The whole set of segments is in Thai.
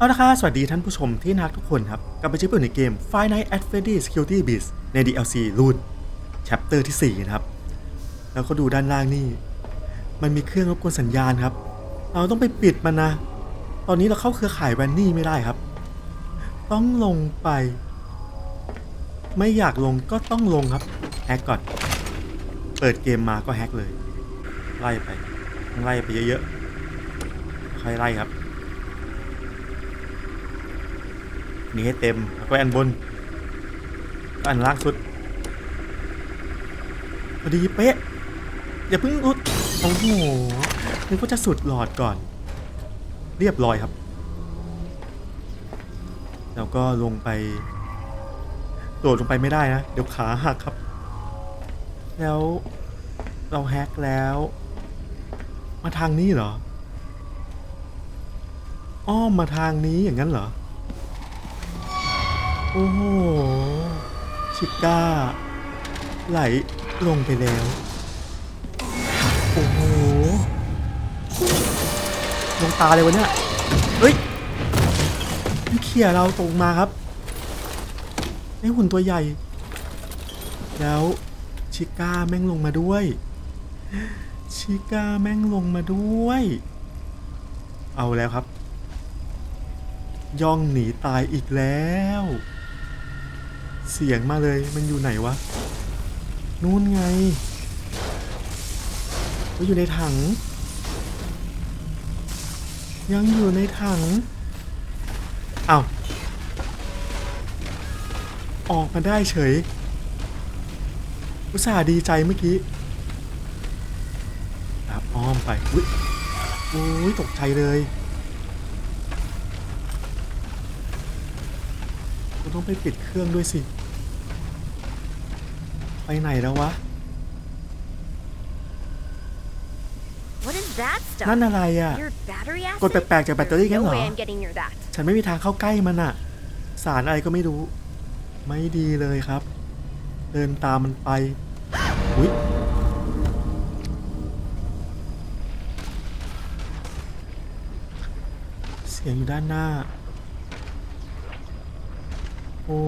เอาละค่ะสวัสดีท่านผู้ชมที่นักทุกคนครับกลับไปเจอกันในเกม Five Nights at Freddy's Security Beast ใน DLC รูด Chapter ที่ 4 นะครับ แล้วก็ดูด้านล่างนี่ มันมีเครื่องรบกวนสัญญาณครับ เราต้องไปปิดมันนะ ตอนนี้เราเข้าเครือข่ายแวนนี่ไม่ได้ครับ ต้องลงไป ไม่อยากลงก็ต้องลงครับแฮกก่อน เปิดเกมมาก็แฮกเลย ไล่ไปไล่ไปเยอะๆค่อยไล่ครับ นี่ให้เต็มแล้วก็อันบน อันล่างสุดพอดีเป๊ะอย่าเพิ่งรุดโอ้โหนึกว่าจะสุดหลอดก่อน เรียบร้อยครับ แล้วก็ลงไปโดดลงไปไม่ได้นะ เดี๋ยวขาหักครับ แล้ว เราแฮกแล้ว มาทางนี้เหรออ้อมมาทางนี้อย่างนั้นเหรอ โอ้โห ชิก้า ไหลลงไปแล้ว โอ้โห ลงตาเลยวะเนี่ย เฮ้ยเขี่ยเราตรงมาครับไอ้หุ่นตัวใหญ่ แล้วชิก้าแม่งลงมาด้วย ชิก้าแม่งลงมาด้วย เอาแล้วครับ ย่องหนีตายอีกแล้ว สียงมาเลยมันอยู่ไหนวะ นู่นไงมันอยู่ในถัง ยังอยู่ในถังเอาวออกมาได้เฉย อุตส่าห์ดีใจเมื่อกี้ครับอ้อมไปอุ้ยโอ้ยตกใจเลยกูต้องไปปิดเครื่องด้วยสิ ไปไหนแล้ววะ What is that stuff? นั่นอะไรอะ Your battery acid? กดแปลกๆจากแบตเตอรี่งั้น There's เหร no อ way I'm getting near that. ฉันไม่มีทางเข้าใกล้มันอะสารอะไรก็ไม่รู้ ไม่ดีเลยครับ เดินตามมันไปอุ้ยเสียงอยู่ด้านหน้า โอ้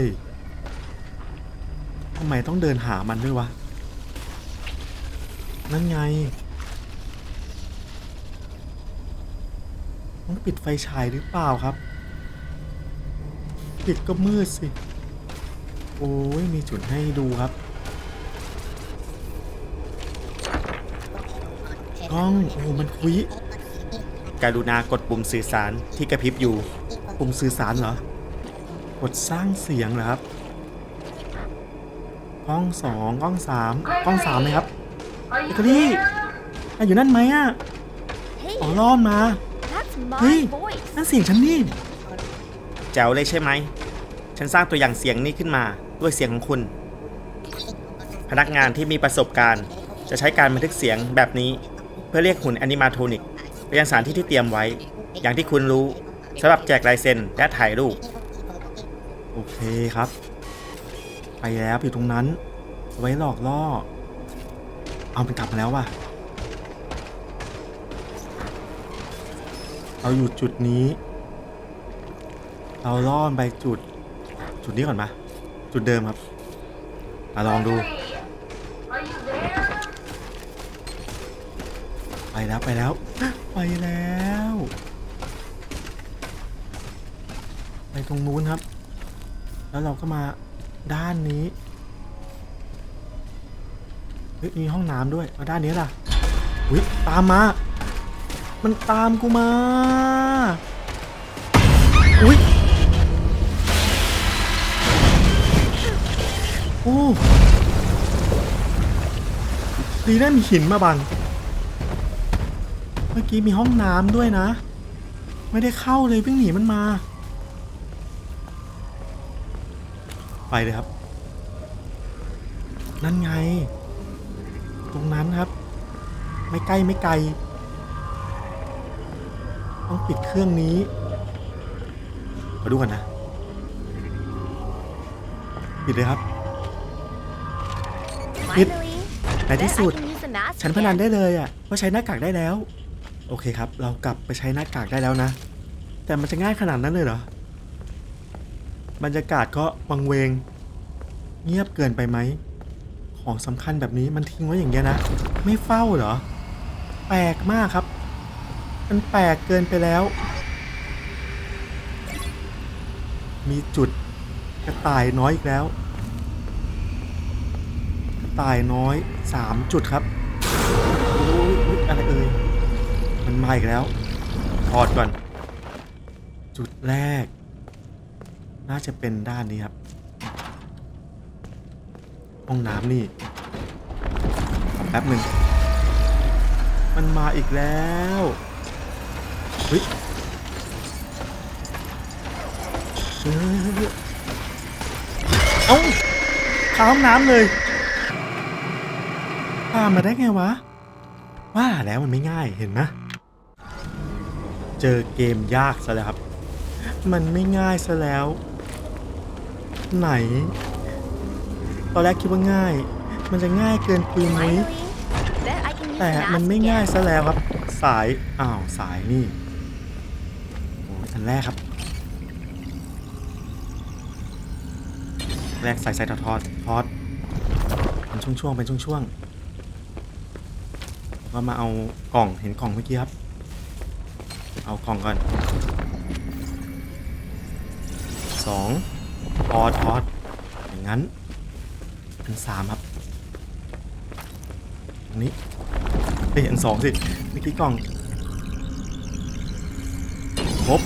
ย ทำไมต้องเดินหามันด้วยวะ นั่นไงต้องปิดไฟฉายหรือเปล่าครับ ปิดก็มืดสิ โอ้ย มีจุดให้ดูครับ กล้อง โอ้ มันคุยการุณากดปุ่มสื่อสารที่กระพริบอยู่ ปุ่มสื่อสารเหรอกดสร้างเสียงเหรอครับ กล้องสองกล้องสามกล้องสามไหมครับเบเกอรี่อะอยู่นั่นไหมอะ Hey, อ๋อรอดมา that's Hey. my voice. นั่นเสียงฉันนี่แจ๋วเลยใช่ไหม ฉันสร้างตัวอย่างเสียงนี้ขึ้นมาด้วยเสียงของคุณ พนักงานที่มีประสบการณ์ จะใช้การบันทึกเสียงแบบนี้ เพื่อเรียกหุ่นแอนิมาโทนิกไปยังสถานที่ที่เตรียมไว้ อย่างที่คุณรู้สำหรับแจกลายเซ็นและถ่ายรูป โอเคครับ ไปแล้วอยู่ตรงนั้น ไว้หลอกล่อ เอามันกลับมาแล้วว่ะ เราอยู่จุดนี้ เราล่อมไปจุด จุดนี้ก่อนมาจุดเดิมครับ มาลองดู ไปแล้วไปแล้ว ไปแล้ว ไปตรงนู้นครับ แล้วเราก็มา ด้านนี้เฮ้ยมีห้องน้ำด้วยมาด้านนี้ล่ะอุ้ยตามมา มันตามกูมาอุ้ยโอ้ดีนะมีหินมาบัง เมื่อกี้มีห้องน้ำด้วยนะ ไม่ได้เข้าเลยวิ่งหนีมันมา ไปเลยครับ นั่นไง ตรงนั้นครับ ไม่ใกล้ไม่ไกล ต้องปิดเครื่องนี้ มาดูกันนะ ปิดเลยครับ Hit. Finally. ในที่ Bet สุด I can use the mask ฉันพนัน again. ได้เลยอะว่าใช้หน้ากากได้แล้ว โอเคครับ เรากลับไปใช้หน้ากากได้แล้วนะ แต่มันจะง่ายขนาดนั้นเลยเหรอ บรรยากาศก็วังเวง เงียบเกินไปไหม ของสำคัญแบบนี้มันทิ้งไว้อย่างเงี้ยนะ ไม่เฝ้าเหรอ แปลกมากครับ มันแปลกเกินไปแล้ว มีจุดกระต่ายน้อยอีกแล้ว กระต่ายน้อยสามจุดครับอุ๊ยอุ๊ยอะไรเอ่ย มันมาอีกแล้วถอดก่อน จุดแรก น่าจะเป็นด้านนี้ครับ ห้องน้ำนี่ แป๊บหนึ่ง มันมาอีกแล้วเฮ้ยเอ้าเข้าห้องน้ำเลยตามมาได้ไงวะ ว่าแล้วมันไม่ง่ายเห็นไหมเจอเกมยากซะแล้วครับ มันไม่ง่ายซะแล้ว ไหน ตอนแรกคิดว่าง่าย มันจะง่ายเกินปุยมุ้ยแต่มันไม่ง่ายซะแล้วครับ สาย อ้าว สายนี่โอ้ยอันแรกครับ แรกใส่ใส่ทอดทอดทอดเป็นช่วงๆเป็นช่วงๆแล้วก็มาเอากล่องเห็นกล่องเมื่อกี้ครับ เอากล่องก่อนสอง ทอดทอดอย่างนั้นอันสามครับอันนี้เอ้ยอันสองสิเมื่อกี้กล่องครบ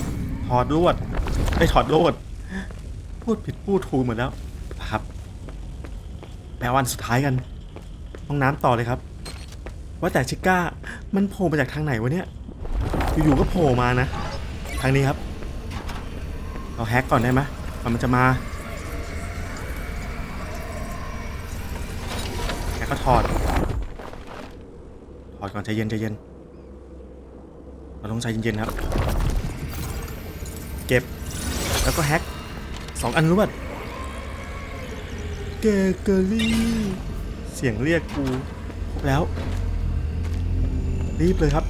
ถอดลวดไม่ถอดลวดพูดผิดพูดถูกหมดแล้วครับแปลวันสุดท้ายกันห้องน้ำต่อเลยครับ ว่าแต่ชิก้ามันโผล่มาจากทางไหนวะเนี่ยอยู่ๆก็โผล่มานะ ทางนี้ครับ เราแฮกก่อนได้ไหม มันจะมาแกก็ถอด ถอดก่อนใจเย็นใจเย็น เราต้องใจเย็นๆครับ เก็บ แล้วก็แฮกสองอันรวดเกเกอรี่ เสียงเรียกกูแล้ว รีบเลยครับ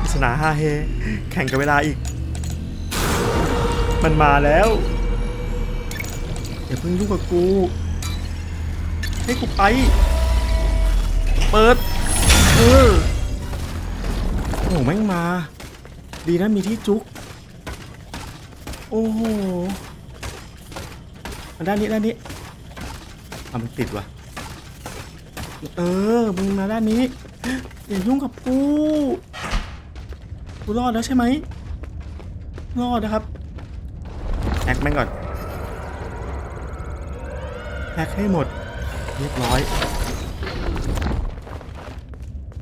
ปริศนาฮาเฮ แข่งกับเวลาอีก มันมาแล้วอย่าเพิ่งยุ่งกับกู ให้กูไป เปิดเออโอ้แม่งมา ดีนะมีที่จุก โอ้โหมาด้านนี้ด้านนี้อะมันติดว่ะ เออ มึงมาด้านนี้ อย่ายุ่งกับกู กูรอดแล้วใช่ไหม รอดนะครับ กแม่งก่อนแฮกให้หมด เรียบร้อย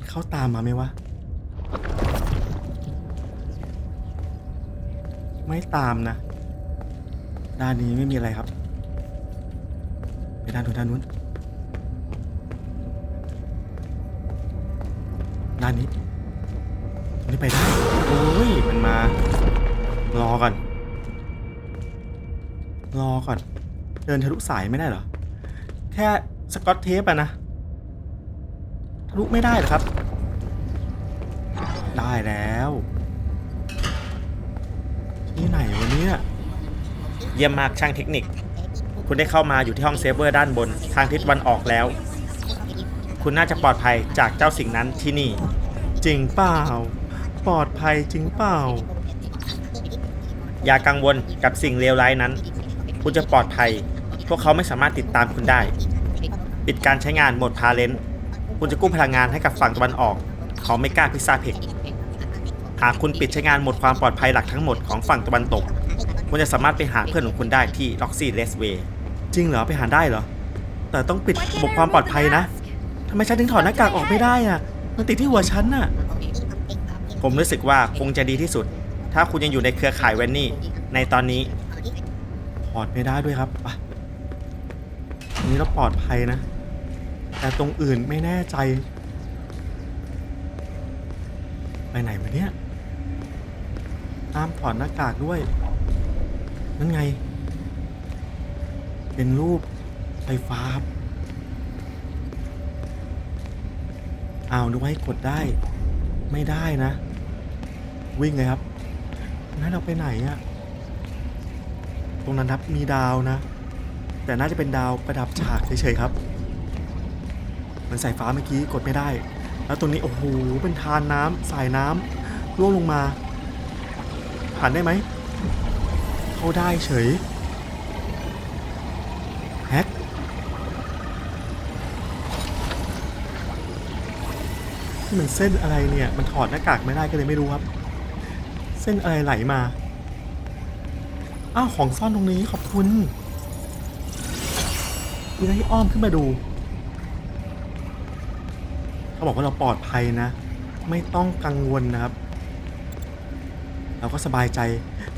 เขาตามมาไหมวะ ไม่ตามนะ ด้านนี้ไม่มีอะไรครับ ไปด้านนู้นด้านนู้นด้านนี้นี้ไปได้โอ้ย มันมา รอก่อน รอก่อน เดินทะลุสายไม่ได้เหรอ แค่สกอตเทปอะนะ ทะลุไม่ได้เหรอครับ ได้แล้วที่ไหนวะเนี่ยเยี่ยมมากช่างเทคนิค คุณได้เข้ามาอยู่ที่ห้องเซฟเวอร์ด้านบน ทางทิศตะวันออกแล้ว คุณน่าจะปลอดภัยจากเจ้าสิ่งนั้นที่นี่ จริงเปล่า ปลอดภัยจริงเปล่า อย่ากังวลกับสิ่งเลวร้ายนั้น คุณจะปลอดภัย พวกเขาไม่สามารถติดตามคุณได้ ปิดการใช้งานโหมดพาเลนคุณจะกู้พลังงานให้กับฝั่งตะวันออกเขาไม่กล้าพิซซ่าเพกหากคุณปิดใช้งานโหมดความปลอดภัยหลักทั้งหมดของฝั่งตะวันตก คุณจะสามารถไปหาเพื่อนของคุณได้ที่ Roxy l e s w a y จริงเหรอไปหาได้เหรอ แต่ต้องปิดระบบความปลอดภัยนะทำไมฉันถึงถอดหน้ากากออกไม่ได้อะมันติดที่หัวฉันน่ะ ผมรู้สึกว่าคงจะดีที่สุด ถ้าคุณยังอยู่ในเครือข่ายแวนนี่ในตอนนี้ อดไม่ได้ด้วยครับไปอันนี้เราปลอดภัยนะ แต่ตรงอื่นไม่แน่ใจ ไปไหนวะเนี่ยห้ามถอดหน้ากากด้วย นั่นไง เป็นรูปไฟฟ้าครับอ้าวนึกว่าให้กดได้ ไม่ได้นะ วิ่งเลยครับ งั้นเราไปไหนอะ รงนั้นครับมีดาวนะ แต่น่าจะเป็นดาวประดับฉากเฉยๆครับเหมือนสายฟ้าเมื่อกี้กดไม่ได้ แล้วตรงนี้โอ้โหเป็นทานน้ำสายน้ำร่วงลงมา ผ่านได้ไหมเข้าได้เฉยแฮกที่มันเส้นอะไรเนี่ย มันถอดหน้ากากไม่ได้ก็เลยไม่รู้ครับ เส้นอะไรไหลมา อ้าวของซ่อนตรงนี้ขอบคุณมีอะไรที่อ้อมขึ้นมาดู เขาบอกว่าเราปลอดภัยนะ ไม่ต้องกังวลนะครับ เราก็สบายใจ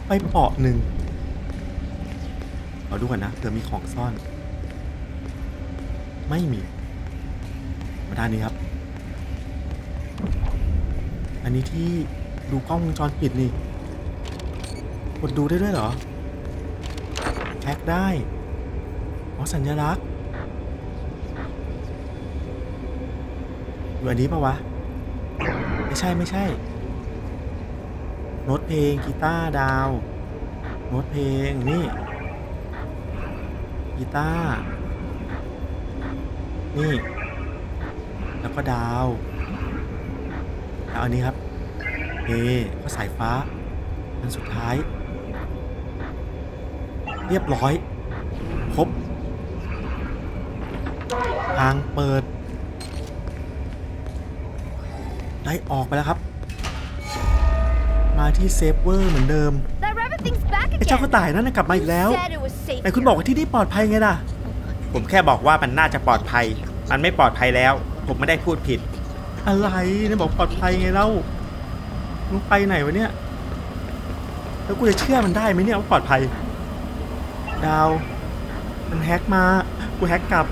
ไปเปาะหนึ่งเราดูกันนะเผื่อมีของซ่อน ไม่มี มาด้านนี้ครับ อันนี้ที่ดูกล้องวงจรปิดนี่กดดูได้ด้วยเหรอ แฮกได้ อ๋อ สัญลักษณ์อยู่อันนี้ปะวะ ไม่ใช่ไม่ใช่ โน้ตเพลงกีตาร์ดาว โน้ตเพลงนี่ กีตาร์ นี่ แล้วก็ดาวแล้วอันนี้ครับเอก็สายฟ้าอันสุดท้าย เรียบร้อยครบทางเปิด ได้ออกไปแล้วครับ มาที่เซฟเวอร์เหมือนเดิม That rabbit thing's back ไอ้เจ้าก again. ระต่ายนั่นนะกลับมาอีกแล้ว You said it was safe แต่คุณ here. บอกว่าที่นี่ปลอดภัยไงล่ะ ผมแค่บอกว่ามันน่าจะปลอดภัย มันไม่ปลอดภัยแล้ว ผมไม่ได้พูดผิด อะไรเนี่ยบอกปลอดภัยไงเล่ามึงไปไหนวะเนี่ย แล้วกูจะเชื่อมันได้ไหมเนี่ยว่าปลอดภัย ดาว มันแฮกมา กูแฮกกลับ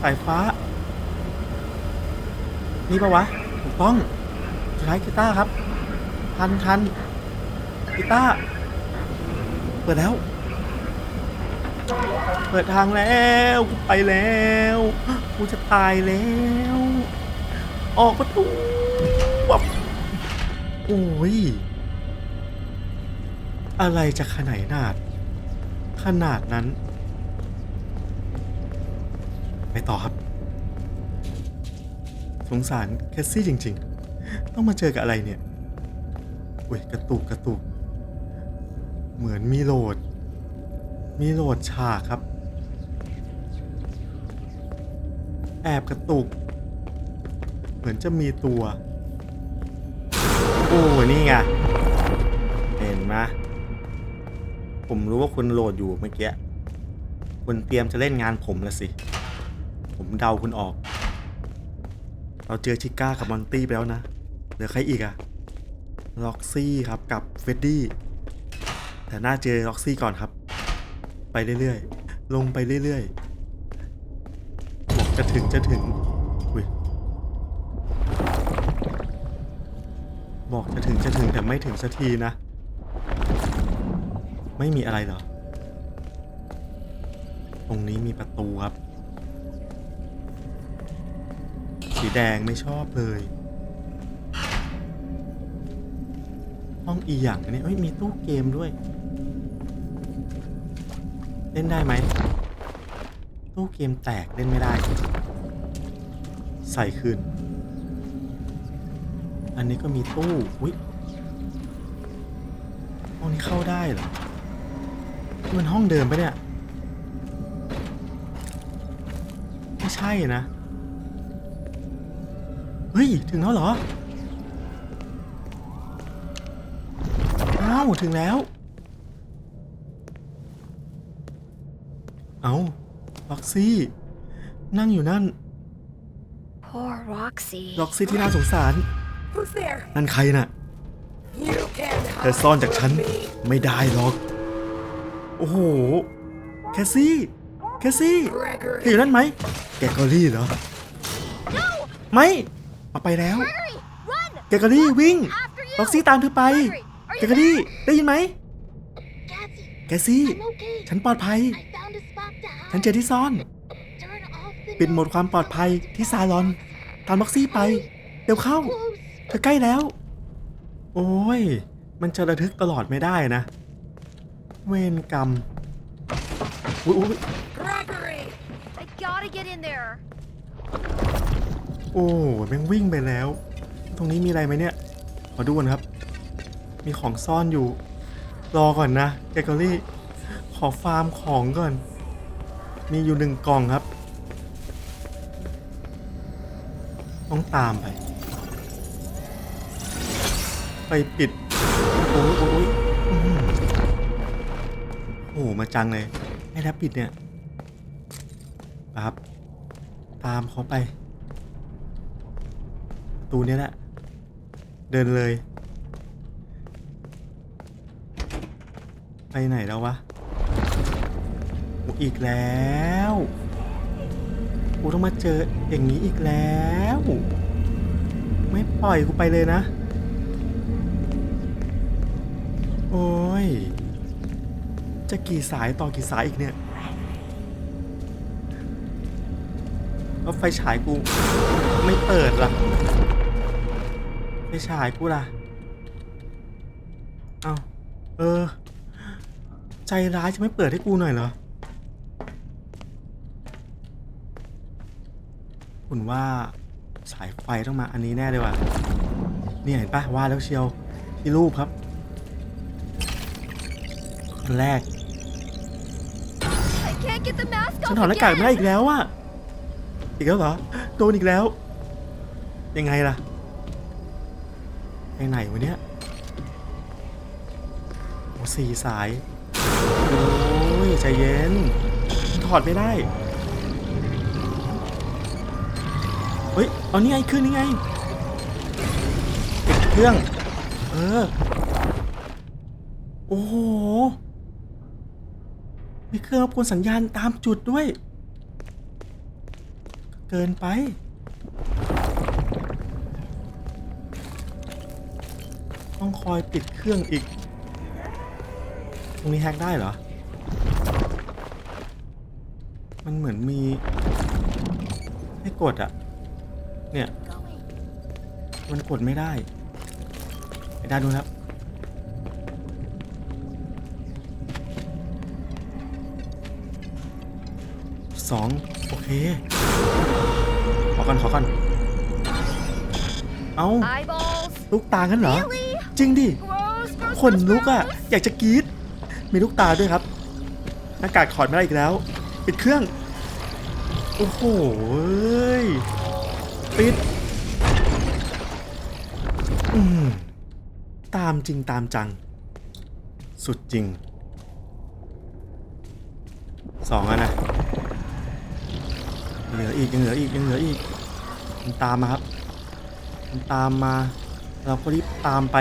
สายฟ้า นี่ปะวะ ถูกต้อง สุดท้ายกีตาร์ครับ ทันทันกีตาร์เปิดแล้ว เปิดทางแล้ว กูไปแล้ว กูจะตายแล้ว ออกประตูวับโอ้ย อะไรจะขนาดนาด ขนาดนั้น ไปต่อครับ สงสารแคสซี่จริง ๆ ต้องมาเจอกับอะไรเนี่ย อุ้ย กระตุกกระตุก เหมือนมีโหลด มีโหลดฉากครับ แอบกระตุก เหมือนจะมีตัว โอ้ นี่ไง เห็นไหม ผมรู้ว่าคุณโหลดอยู่เมื่อกี้ คุณเตรียมจะเล่นงานผมละสิ ผมเดาคุณออก เราเจอชิก้ากับมอนตี้ไปแล้วนะ เหลือใครอีกอะล็อกซี่ครับกับเฟดดี้ แต่น่าเจอล็อกซี่ก่อนครับ ไปเรื่อยๆ ลงไปเรื่อยๆบอกจะถึงจะถึงอุ้ยบอกจะถึงจะถึงแต่ไม่ถึงสักทีนะ ไม่มีอะไรเหรอ ตรงนี้มีประตูครับ สีแดงไม่ชอบเลย ห้องอีหยังเนี่ยเอ้ยมีตู้เกมด้วย เล่นได้ไหม ตู้เกมแตกเล่นไม่ได้ ใส่คืน อันนี้ก็มีตู้ อุ้ยห้องนี้เข้าได้เหรอ มันห้องเดิมปะเนี่ยไม่ใช่นะ เฮ้ย ถึงแล้วเหรอ อ้าว ถึงแล้ว เอาล็อกซี่ นั่งอยู่นั่น Poor Roxy. ล็อกซี่ที่น่าสงสาร Who's there? นั่นใครน่ะ You can't เธอซ่อนจากฉัน ไม่ได้หรอก โอ้โห แคสซี่ แคสซี่ Gregory. เธอยู่นั่นไหม แกกอรี่เหรอ ไม่มาไปแล้ว แกกอรี่วิ่งล็อกซี่ตามเธอไป แกกอรี่ได้ยินไหม แกซี่ ฉันปลอดภัย ฉันเจอที่ซ่อน ปิดโหมดความปลอดภัยที่ซาลอน ตามล็อกซี่ไป เดี๋ยวเข้า เธอใกล้แล้ว โอ้ย มันจะระทึกตลอดไม่ได้นะ เวรกรรมอุ๊ยอุ๊ย Gregory! I gotta get in there. โอ้แม่งวิ่งไปแล้ว ตรงนี้มีอะไรไหมเนี่ย ขอดูก่อนครับ มีของซ่อนอยู่ รอก่อนนะเกเกอรี่ ขอฟาร์มของก่อน มีอยู่หนึ่งกล่องครับ ต้องตามไป ไปปิด จังเลยไอ้แรปปิดเนี่ยครับ ตามเขาไปประตูนี้แหละ เดินเลย ไปไหนแล้ววะอ้อีกแล้วกูต้องมาเจออย่างนี้อีกแล้ว ไม่ปล่อยกูไปเลยนะ โอ้ย จะกี่สายต่อกี่สายอีกเนี่ยแล้วไฟฉายกูไม่เปิดล่ะไฟฉายกูล่ะ เอาเออ ใจร้ายจะไม่เปิดให้กูหน่อยเหรอคุณว่าสายไฟต้องมาอันนี้แน่เลยว่ะ เนี่ยเห็นปะว่าแล้วเชียวที่รูปครับอันแรก ฉันถอดหน้ากากไม่ได้อีกแล้วอะอีกแล้วเหรอโดนอีกแล้ว ยังไงล่ะไปไหนวะเนี่ยโอ้สี่สายโอ้ยใจเย็น ถอดไม่ได้เฮ้ยเอานี่ไงขึ้นนี่ไงปิดเครื่อง เออ โอ้โห มีเครื่องรบกวนสัญญาณตามจุดด้วย เกินไป ต้องคอยปิดเครื่องอีก ตรงนี้แฮกได้เหรอ มันเหมือนมีให้กดอะเนี่ย มันกดไม่ได้ไปได้ดูนะค สองโอเค ขอก่อนขอก่อน เอา Eyeballs. ลูกตากันเหรอ Really? จริงดิ Gross, gross, ขน gross, ลุกอะ gross. อยากจะกรีดมีลูกตาด้วยครับ หน้ากากถอดไม่ได้อีกแล้ว ปิดเครื่อง โอ้โหเอ้ยปิด อืม ตามจริงตามจัง สุดจริงสองอะนะยัง เหลืออีกยังเหลืออีกยังเหลืออีกมันตามมาครับมันตามมา เราก็รีบตามไป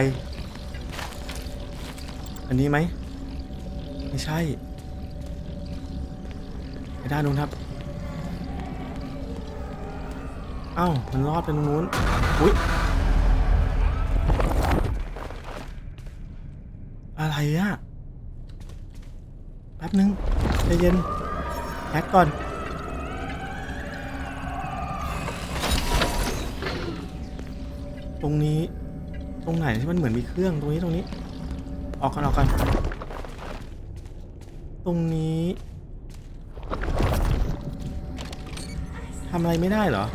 อันนี้ไหมไม่ใช่ไปด้านนู้นครับเอ้ามันรอดไปตรงนู้นอุ๊ยอะไรอะแป๊บนึงใจเย็นแฮกก่อน ตรงนี้ ตรงไหนที่มันเหมือนมีเครื่องตรงนี้ตรงนี้ ออกกันออกกัน ตรงนี้ทำอะไรไม่ได้เหรอ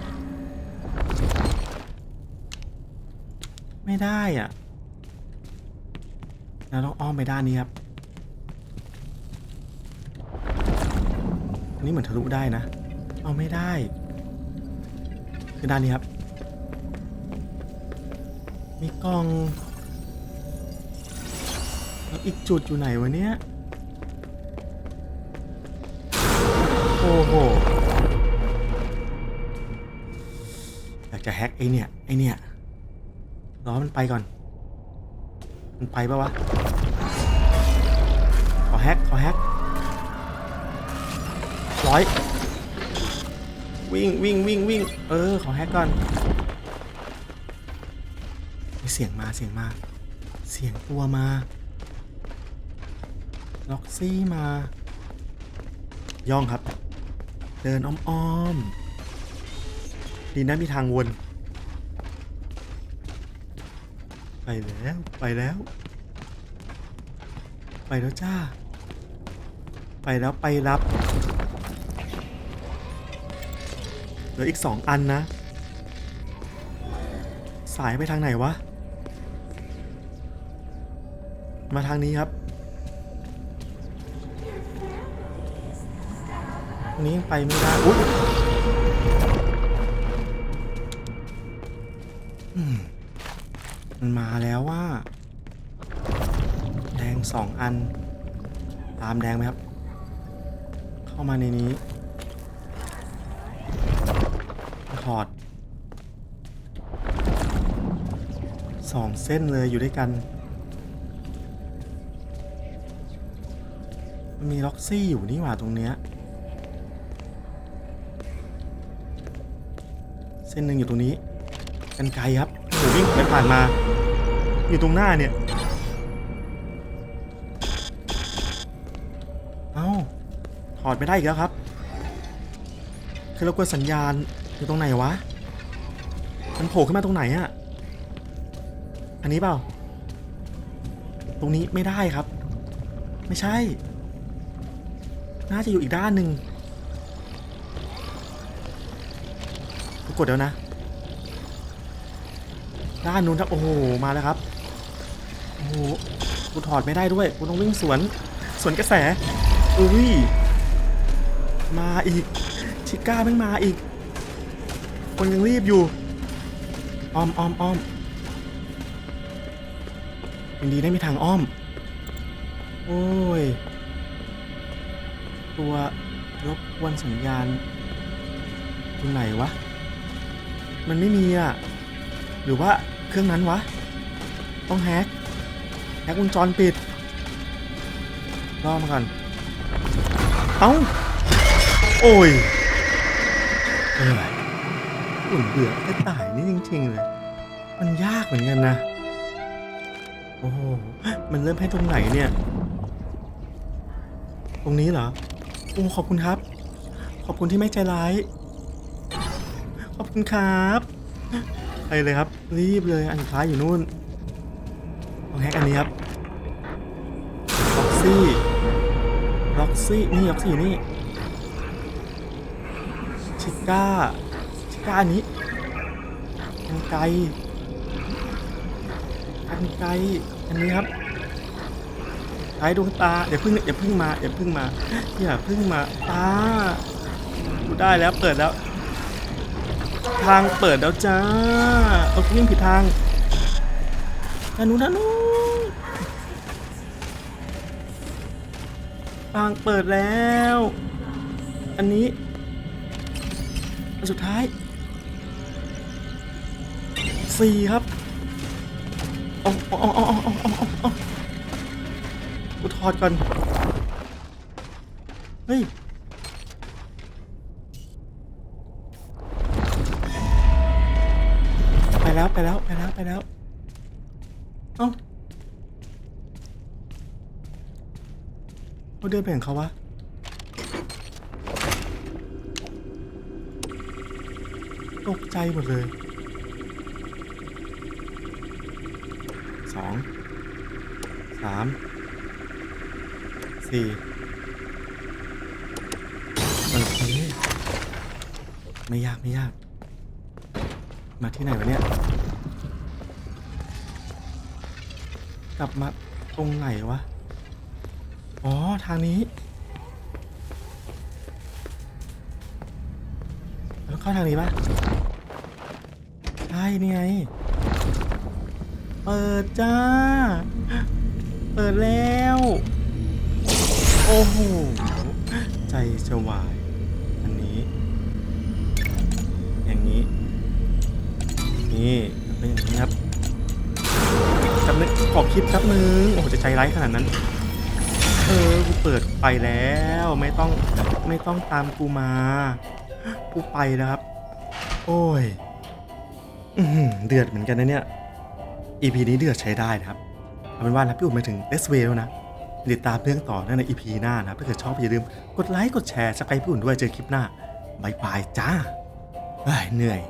ไม่ได้อะเราต้องอ้อมไปด้านนี้ครับอันนี้เหมือนทะลุได้นะ เอาไม่ได้ คือด้านนี้ครับ มีกล่อง แล้วอีกจุดอยู่ไหนวะเนี่ย โอ้โห อยากจะแฮกไอเนี่ย ไอเนี่ย รอมันไปก่อน มันไปปะวะ ขอแฮก ขอแฮกร้อยวิ่งวิ่งวิ่งวิ่งเออ ขอแฮกก่อน เสียงมาเสียงมา เสียงตัวมาล็อกซี่มา ย่องครับ เดินอ้อมๆดีนะมีทางวน ไปแล้วไปแล้ว ไปแล้วจ้า ไปแล้วไปรับเหลืออีกสองอันนะ สายไปทางไหนวะ มาทางนี้ครับ นี้ไปไม่ได้อุ๊ยมันมาแล้วว่า แดงสองอัน ตามแดงไหมครับ เข้ามาในนี้ถอดสองเส้นเลยอยู่ด้วยกัน มันมีล็อกซี่อยู่นี่หว่าตรงเนี้ย เส้นหนึ่งอยู่ตรงนี้ กันไกลครับโอ้วิ่งไปผ่านมา อยู่ตรงหน้าเนี่ย เอ้า ถอดไม่ได้อีกแล้วครับ คือเรากดสัญญาณอยู่ตรงไหนวะ มันโผล่ขึ้นมาตรงไหนอะอันนี้เปล่า ตรงนี้ไม่ได้ครับ ไม่ใช่ น่าจะอยู่อีกด้านหนึ่งกูกดแล้วนะ ด้านนู้นครับ โอ้โห มาแล้วครับ โอ้โห กูถอดไม่ได้ด้วย กูต้องวิ่งสวน สวนกระแส อุ้ย มาอีก ชิก้าไม่งมาอีก คนยังรีบอยู่ อ้อมอ้อมอ้อมยังดีได้มีทางอ้อม โอ้ย ตัวรบกวนสัญญาณตรงไหนวะ มันไม่มีอะ หรือว่าเครื่องนั้นวะ ต้องแฮก แฮกวงจรปิด รอมาก่อน เอ้า โอ้ยเอออุ่นเบื่อไอ้ตายนี่จริงๆเลย มันยากเหมือนกันนะ โอ้โห มันเริ่มให้ตรงไหนเนี่ย ตรงนี้เหรอ โอ้ขอบคุณครับ ขอบคุณที่ไม่ใจร้าย ขอบคุณครับไปเลยครับ รีบเลยอันสุดท้ายอยู่นู่นต้องแฮกอันนี้ครับล็อกซี่ล็อกซี่นี่ล็อกซี่อยู่นี่ชิก้าชิก้าอันนี้กันไกลกันไกลอันนี้ครับายดวงตาอย่าพึ่งอย่าพึ่งมาอย่าพึ่งมาอย่าพึ่งมาตาดูได้แล้วเปิดแล้ว ทางเปิดแล้วจ้าเอาวิ่งผิดทางด้านนู้นด้านนู้นทางเปิดแล้ว อันนี้อันสุดท้ายสี่ครับเอาเอาเอาเอาเอาเอา เอาเอากูถอดก่อน เฮ้ย ไปแล้วไปแล้วไปแล้วไปแล้ว เอ้าเขาเดินไปของเขาวะตกใจหมดเลยสองสาม สี่โอเคไม่ยากไม่ยาก มาที่ไหนวะเนี่ย กลับมาตรงไหนวะ อ๋อ ทางนี้ แล้วเข้าทางนี้ปะใช่นี่ไง เปิดจ้า เปิดแล้ว โอ้โห ใจจะวาย อันนี้ อย่างนี้ นี่แล้วก็อย่างนี้ครับจำนึกขอคิดแป๊บนึงโอ้โห จะใจร้ายขนาดนั้น เออ กูเปิดไปแล้ว ไม่ต้อง ไม่ต้องตามกูมา กูไปแล้วครับ โอ้ยเดือดเหมือนกันนะเนี่ย EP นี้เดือดใช้ได้นะครับ เอาเป็นว่านะพี่อุ่นมาถึง Best Way แล้วนะ ติดตามเรื่องต่อในอีพีหน้านะถ้าเกิดชอบอย่าลืมกดไลค์กดแชร์สไครป์ผู้อื่นด้วยเจอคลิปหน้าบายบายจ้าเหนื่อย